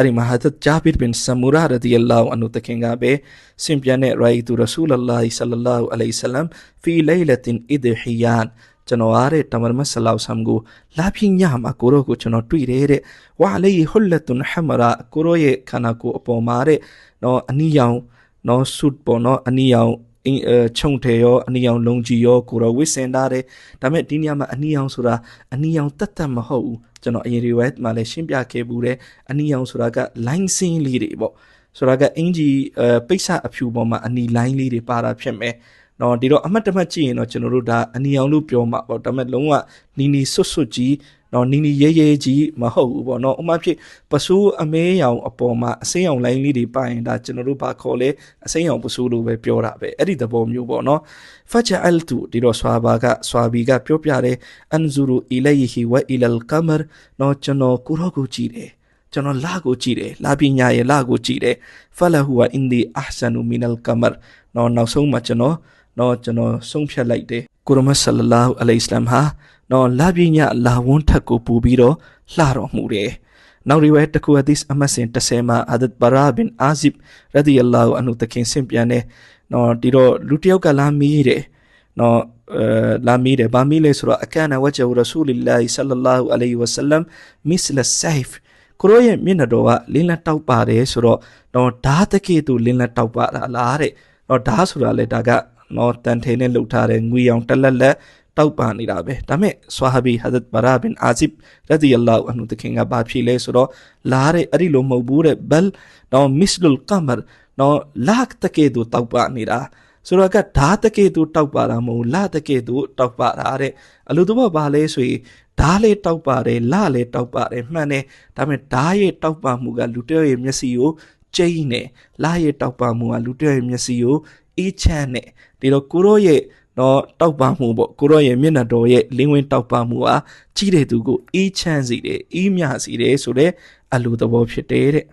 အဲ့ဒီမှာဟာဒတ်ဂျာဘီဘင်ဆမူရာရဒီအလာဟူအန်ဟူတခင်ကပဲစင်ပြန်တဲ့ရိုက်တူရဆူလလာဟီဆလလာဟူအလိုင်ဆလမ်ဖီလိုင်လတင်အီဒဟီယန်ကျွန်တော်အားတဲ့တမန်မဆလောက်ဆမ်ကိုလာပြင်းညမှာကိုရောကိုကျွန်တော်တွေ့တယ်တဲ့ဝါလေးဟွလတုန်ဟမရာကိုရောရဲ့ခန္ဓာကိုယ်အပေါ်မှာတဲ့နော်အနီရောင်နော်ဆုတ်ပေါ်နော်အနီရောင်အင်း ချုံထေရောအနီရောင်လုံကြီးရောကိုရောဝစ်စင်တာတဲ့ဒါမဲ့ဒီနေရာမှာအနီရောင်ဆိုတာအနီရောင်တတ်တတ်မဟုတ်ဘူးကျွန်တော်အရင်ဒီဝက်မှာလည်းရှင်းပြခဲ့ဘူးတဲ့အနီရောင်ဆိုတာက line စင်းလေးတွေပေါ့ဆိုတာကအင်ဂျီပိတ်ဆအဖြူပေါ်မှာအနီ line လေးတွေပါတာဖြစ်မယ်နော်ဒီတော့အမှတ်တမှတ်ကြည့်ရင်တော့ကျွန်တော်တို့ဒါအနီအောင်လို့ပြောမှာပေါ့ဒါပေမဲ့လုံးဝနီနီဆွတ်ဆွတ်ကြီး နော်နီနီရဲရဲကြီးမဟုတ်ဘူးပေါ့နော်ဥမာဖြစ်ပစိုးအမဲရောင်အပေါ်မှာအစိမ်းရောင်လိုင်းလေးတွေပါရင်ဒါကျွန်တော်တို့ဘာခေါ်လဲအစိမ်းရောင်ပစိုးလို့ပဲပြောတာပဲအဲ့ဒီသဘောမျိုးပေါ့နော်ဖချအလ်တူဒီတော့ဆွာဘာကဆွာဘီကပြောပြတယ်အန်ဇူရူအီလိုင်ဟီဝအီလလ်ကမရနော်ကျွန်တော်ကိုရောကိုကြည့်တယ်ကျွန်တော်လာကိုကြည့်တယ်လာပညာရဲ့လာကိုကြည့်တယ်ဖလာဟူဝအင်ဒီအာဆန်နူမီနလ်ကမရနော်နောက်ဆုံးမှာကျွန်တော်နော်ကျွန်တော်ဆုံးဖြတ်လိုက်တယ် ကိုရမဆလလာဟူအလိုင်စလမ်ဟာနော်လာပြညလာဝန်းထက်ကိုပူပြီးတော့လှတော်မူတယ်။နောက်ရီဝဲတကူဟဒီစ်အမတ်စင်30မှာအဒတ်ဘာရာဘင်အာဇစ်ရဒီအလာဟူအန်ဟူတခင်ဆင်ပြန်တဲ့နော်ဒီတော့လူတစ်ယောက်ကလာမီးတယ်နော်အဲလာမီးတယ်ဘာမီးလဲဆိုတော့အကန်နဝဂျ်ရဆူလလာဟီဆလလာဟူအလိုင်ဝဆလမ်မစ်လဆိုင်ဖ်ကိုရောရဲ့မျက်နှာတော်ကလင်းလက်တောက်ပါတယ်ဆိုတော့တော့ဓာတကေသူလင်းလက်တောက်ပါလားတဲ့တော့ဓာဆိုတာလေဒါက နော်တန်ထေနဲ့လှုပ်ထားတဲ့ငွေအောင်တလက်လက်တောက်ပန်နေတာပဲဒါမဲ့ဆွာဟဘီဟဒတ်ဘရာဘင်အာဇစ်ရဒီအလာဟူအန်ဟူတခင်ကဘာဖြစ်လဲဆိုတော့လာတဲ့အဲ့ဒီလိုမဟုတ်ဘူးတဲ့ဘယ်တော့မစ်လုလ်ကမရနော်လာကတကေတူတောက်ပနေတာဆိုတော့ကဓာတကေတူတောက်ပါတာမဟုတ်လာတကေတူတောက်ပါတာတဲ့အလိုတော့ဘာလဲဆိုရင်ဓာလေးတောက်ပါတယ်လလေးတောက်ပါတယ်မှန်တယ်ဒါပေမဲ့ဓာရဲ့တောက်ပါမှုကလူတယောက်ရဲ့မျက်စိကို ကျိန်းနေလာရဲ့တောက်ပါမှုကလူတယောက်ရဲ့မျက်စိကိုအေးချမ်းနေဒီတော့ကိုရောရဲ့တော့တောက်ပမှုပေါ့ကိုရောရဲ့မျက်နှာတော်ရဲ့လင်းဝင်တောက်ပမှုဟာကြီးတဲ့သူကိုအေးချမ်းစေတယ်အေးမြစေတယ်ဆိုတဲ့အလိုသဘောဖြစ်တယ်တဲ့